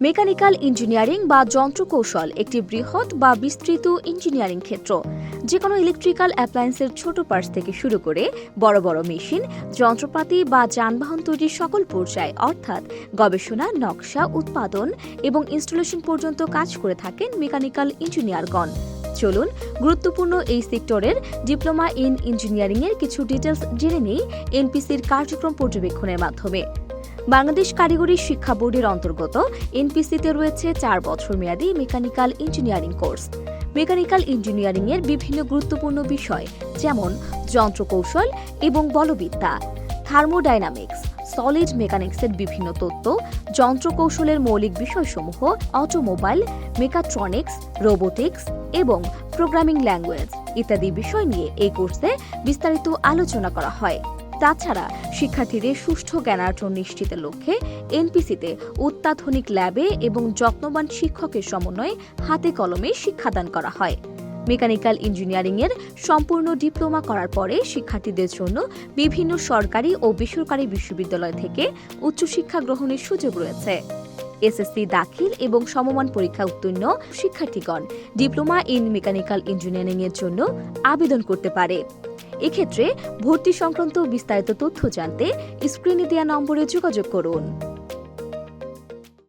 Mechanical engineering বা যন্ত্রকৌশল একটি বৃহৎ বা বিস্তৃত ইঞ্জিনিয়ারিং ক্ষেত্র। যে কোনো ইলেকট্রিক্যাল অ্যাপ্লায়েন্সের ছোট পার্টস থেকে শুরু করে বড় বড় মেশিন, যন্ত্রপাতি বা যানবাহন তৈরির সকল পর্যায়ে, অর্থাৎ গবেষণা, নকশা, উৎপাদন এবং ইনস্টলেশন পর্যন্ত কাজ করে থাকেন মেকানিক্যাল ইঞ্জিনিয়ারগণ। চলুন, গুরুত্বপূর্ণ এই সেক্টরের ডিপ্লোমা ইন ইঞ্জিনিয়ারিং এর কিছু ডিটেলস জেনে নেই এনপিসির কার্যক্রম পর্যবেক্ষণের মাধ্যমে। বাংলাদেশ কারিগরি শিক্ষা বোর্ডের অন্তর্গত, এনপিসিতে রয়েছে চার বছর মেয়াদী mechanical engineering course. Mechanical engineering এর বিভিন্ন গুরুত্বপূর্ণ বিষয় যেমন যন্ত্রকৌশল এবং বলবিদ্যা, থার্মোডাইনামিক্স, সলিড মেকানিক্সের বিভিন্ন তত্ত্ব, যন্ত্রকৌশলের মৌলিক বিষয়সমূহ, অটোমোবাইল, মেকাট্রনিক্স, রোবোটিক্স এবং প্রোগ্রামিং ল্যাঙ্গুয়েজ ইত্যাদি বিষয় নিয়ে এই কোর্সে বিস্তারিত আলোচনা করা হয়। তাছাড়া শিক্ষার্থীদের সুষ্ঠু জ্ঞানার্জন নিশ্চিতের লক্ষ্যে এনপিসিতে অত্যাধুনিক ল্যাবে এবং যত্নবান শিক্ষকের সমন্বয়ে হাতে কলমে শিক্ষাদান করা হয়। মেকানিক্যাল ইঞ্জিনিয়ারিং এর সম্পূর্ণ ডিপ্লোমা করার পরে শিক্ষার্থীদের জন্য বিভিন্ন সরকারি ও বেসরকারি বিশ্ববিদ্যালয় থেকে উচ্চশিক্ষা গ্রহণের সুযোগ রয়েছে। এসএসসি দাখিল এবং সমমান পরীক্ষা উত্তীর্ণ শিক্ষার্থীগণ ডিপ্লোমা ইন মেকানিক্যাল ইঞ্জিনিয়ারিং এর জন্য আবেদন করতে পারে। এক্ষেত্রে ভর্তি সংক্রান্ত বিস্তারিত তথ্য জানতে স্ক্রিনে দেওয়া নম্বরে যোগাযোগ করুন।